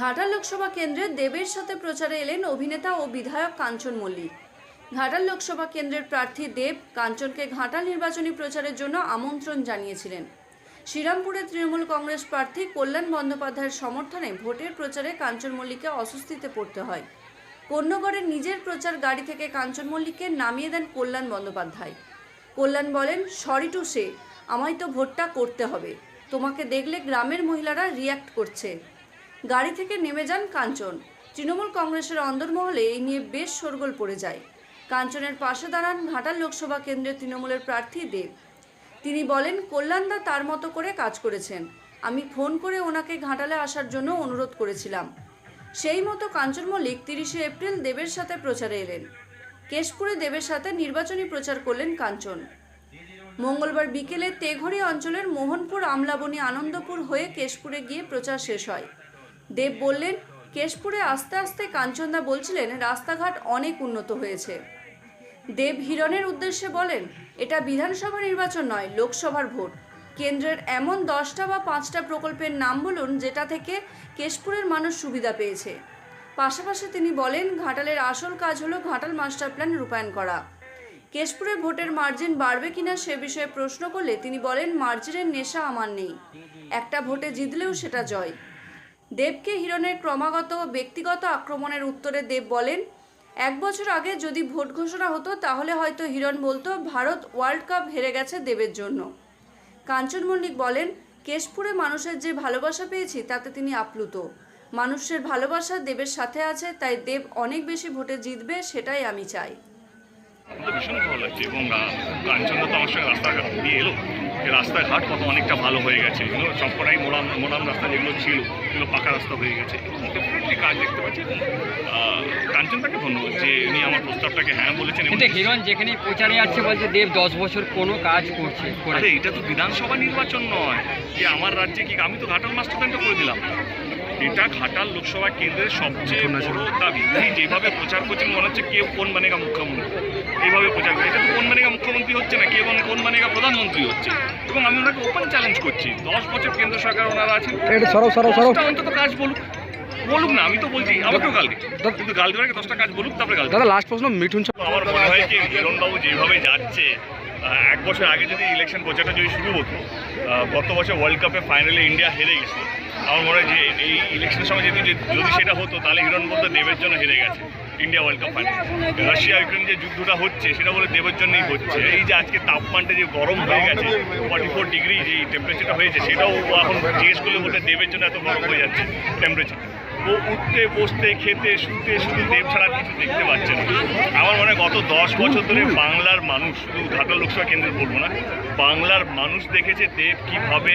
ঘাটাল লোকসভা কেন্দ্রে দেবের সাথে প্রচারে এলেন অভিনেতা ও বিধায়ক কাঞ্চন মল্লিক। ঘাটাল লোকসভা কেন্দ্রের প্রার্থী দেব কাঞ্চনকে ঘাটাল নির্বাচনী প্রচারের জন্য আমন্ত্রণ জানিয়েছিলেন। শ্রীরামপুরে তৃণমূল কংগ্রেস প্রার্থী কল্যাণ বন্দ্যোপাধ্যায়ের সমর্থনে ভোটের প্রচারে কাঞ্চন মল্লিককে অস্বস্তিতে পড়তে হয়। কন্যগড়ের নিজের প্রচার গাড়ি থেকে কাঞ্চন মল্লিককে নামিয়ে দেন কল্যাণ বন্দ্যোপাধ্যায়। কল্যাণ বলেন, সরি টু সে, আমায় তো ভোটটা করতে হবে। তোমাকে দেখলে গ্রামের মহিলারা রিয়াক্ট করছে। গাড়ি থেকে নেমে যান কাঞ্চন। তৃণমূল কংগ্রেসের অন্দরমহলে এই নিয়ে বেশ শোরগোল পড়ে যায়। কাঞ্চনের পাশে দাঁড়ান ঘাটাল লোকসভা কেন্দ্রের তৃণমূলের প্রার্থী দেব। তিনি বলেন কল্যাণদা তার মতো করে কাজ করেছেন। আমি ফোন করে ওনাকে ঘাটালে আসার জন্য অনুরোধ করেছিলাম। সেই মতো কাঞ্চন মল্লিক তিরিশে এপ্রিল দেবের সাথে প্রচারে এলেন। কেশপুরে দেবের সাথে নির্বাচনী প্রচার করলেন কাঞ্চন। মঙ্গলবার বিকেলে তেঘরি অঞ্চলের মোহনপুর আমলাবনী আনন্দপুর হয়ে কেশপুরে গিয়ে প্রচার শেষ হয়। দেব বললেন, কেশপুরে আস্তে আস্তে কাঞ্চনদা বলছিলেন, রাস্তাঘাট অনেক উন্নত হয়েছে। দেব হিরণের উদ্দেশ্যে বলেন, এটা বিধানসভা নির্বাচন নয়, লোকসভার ভোট। কেন্দ্রের এমন দশটা বা পাঁচটা প্রকল্পের নাম বলুন, যেটা থেকে কেশপুরের মানুষ সুবিধা পেয়েছে। পাশাপাশি তিনি বলেন, ঘাটালের আসল কাজ হলো ঘাটাল মাস্টার প্ল্যান রূপায়ণ করা। কেশপুরে ভোটের মার্জিন বাড়বে কিনা সে বিষয়ে প্রশ্ন করলে তিনি বলেন, মার্জিনের নেশা আমার নেই। একটা ভোটে জিতলেও সেটা জয়। দেবকে হিরণের ক্রমাগত ব্যক্তিগত আক্রমণের উত্তরে দেব বলেন এক বছর আগে যদি ভোট ঘোষণা হতো তাহলে হয়তো হিরণ বলতো ভারত ওয়ার্ল্ড কাপ হেরে গেছে দেবের জন্য। কাঞ্চন মল্লিক বলেন কেশপুরে মানুষের যে ভালোবাসা পেয়েছি তাতে তিনি আপ্লুত। মানুষের ভালোবাসা দেবের সাথে আছে তাই দেব অনেক বেশি ভোটে জিতবে সেটাই আমি চাই। ভীষণ ভালো লাগছে এবং আহ, কাঞ্চনদা তো আমার সঙ্গে রাস্তাঘাট দিয়ে এলো। রাস্তাঘাট কত অনেকটা ভালো হয়ে গেছে। এগুলো সবকটাই মোরাম মোরাম রাস্তা যেগুলো ছিল সেগুলো পাকা রাস্তা হয়ে গেছে। এবং ডেফিনেটলি কাজ দেখতে পাচ্ছি এবং কাঞ্চনদাকে ধন্যবাদ যে উনি আমার প্রস্তাবটাকে হ্যাঁ বলেছেন হিরণ যেখানে প্রচারে আছে বলছে দেব দশ বছর কোনো কাজ করছে আরে এটা তো বিধানসভা নির্বাচন নয়। যে আমার রাজ্যে কি আমি তো ঘাটাল মাস্টার প্ল্যানটা করে দিলাম। এটা খাটাল লোকসভা কেন্দ্রের সবচেয়ে বড় দাবি। উনি যেভাবে প্রচার করছেন মনে হচ্ছে কেউ কোন মানেগা মুখ্যমন্ত্রী? এইভাবে প্রচার করে। এটা তো কোন মানেগা মুখ্যমন্ত্রী হচ্ছে না কেউ কোন মানেগা প্রধানমন্ত্রী হচ্ছে। এবং আমি ওনাকে ওপেন চ্যালেঞ্জ করছি। দশ বছর কেন্দ্র সরকার ওনারা আছেন। অন্তত কাজ বলুক। বলুক না আমি তো বলছি আমাকেও গাল কিন্তু গাল দেওয়ার আগে দশটা কাজ বলুক তারপরে গাল দাদা লাস্ট প্রশ্ন মিঠুন আমার মনে হয় কি হিরণবাবু যেভাবে যাচ্ছে এক বছর আগে যদি ইলেকশন প্রচারটা যদি শুরু হতো গত বছর ওয়ার্ল্ড কাপে ফাইনালে ইন্ডিয়া হেরে গেছে আমার মনে হয় যে এই ইলেকশনের সময় যদি যদি সেটা হতো, তাহলে হিরণ বলতে দেবের জন্য হেরে গেছে India World Cup final Russia Ukraine যে যুদ্ধটা হচ্ছে, সেটা বলে দেবের জন্যই হচ্ছে। এই যে আজকে তাপমানটা যে গরম হয়ে গেছে ফর্টি ফোর ডিগ্রি যে টেম্পারেচারটা হয়েছে, সেটাও এখন জিজ্ঞেস করলে বলতে দেবের জন্য এত গরম হয়ে যাচ্ছে টেম্পারেচার ও উঠতে বসতে খেতে শুতে শুধু দেব ছাড়া কিছু দেখতে পাচ্ছে না। আমার মনে হয় গত দশ বছর ধরে বাংলার মানুষ শুধু ঘাটাল লোকসভা কেন্দ্র বলব না বাংলার মানুষ দেখেছে দেব কীভাবে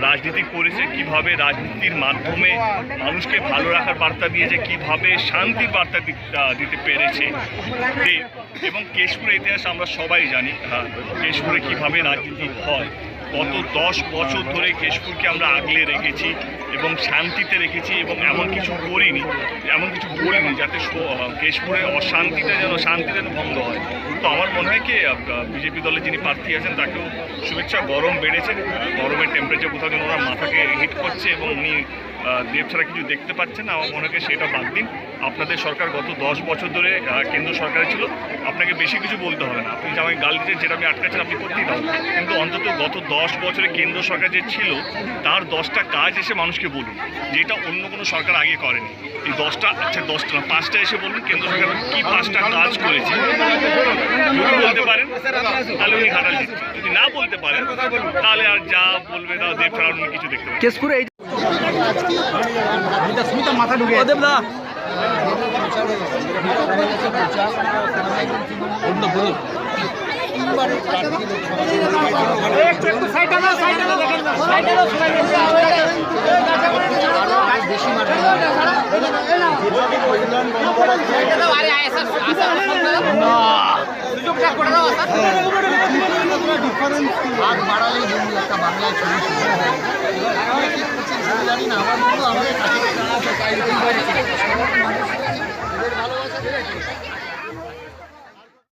রাজনীতি করেছে কীভাবে রাজনীতির মাধ্যমে মানুষকে ভালো রাখার বার্তা দিয়েছে কীভাবে শান্তির বার্তা দিতে পেরেছে দেব। এবং কেশপুরের ইতিহাস আমরা সবাই জানি আহ, কেশপুরে কীভাবে রাজনীতি হয়। গত দশ বছর ধরে কেশপুরকে আমরা আগলে রেখেছি এবং শান্তিতে রেখেছি এবং এমন কিছু করিনি, এমন কিছু বলিনি যাতে কেশপুরের অশান্তিতে যেন, শান্তিতে ভঙ্গ হয়। তো আমার মনে হয় কি বিজেপি দলের যিনি প্রার্থী আছেন, তাকেও শুভেচ্ছা। গরম বেড়েছে, গরমের টেম্পারেচার কোথাও যেন ওরা মাথাকে হিট করছে এবং উনি দেব ছাড়া কিছু দেখতে পাচ্ছেন আমার মনে হয় সেটা বাদ দিন। আপনাদের সরকার গত দশ বছর ধরে কেন্দ্র সরকারে ছিল। আপনাকে বেশি কিছু বলতে হবে না। আপনি যে আমাকে গাল দিচ্ছেন যেটা আমি আটকাচ্ছেন, আপনি করতেই পারেন। কিন্তু অন্তত গত দশ বছরে কেন্দ্র সরকার যে ছিল, তার দশটা কাজ এসে মানুষকে বলুন। যেটা অন্য কোনো সরকার আগে করেনি। এই দশটা আচ্ছা দশটা না, পাঁচটা এসে বলুন, কেন্দ্র সরকার কি পাঁচটা কাজ করেছে। যদি বলতে পারেন, তাহলে উনি ঘাটাল যদি না বলতে পারেন, তাহলে আর যা বলবে তা দেব ছাড়া কিছু দেখতে পারেন কেশপুরে এই হাত বাড়ালেই বন্ধু একটা বাংলায় ছবি শুরু হয়। এবার আমরা কি করছি আমি জানি না আমার বন্ধু আমাদের কাছে ভালোবাসা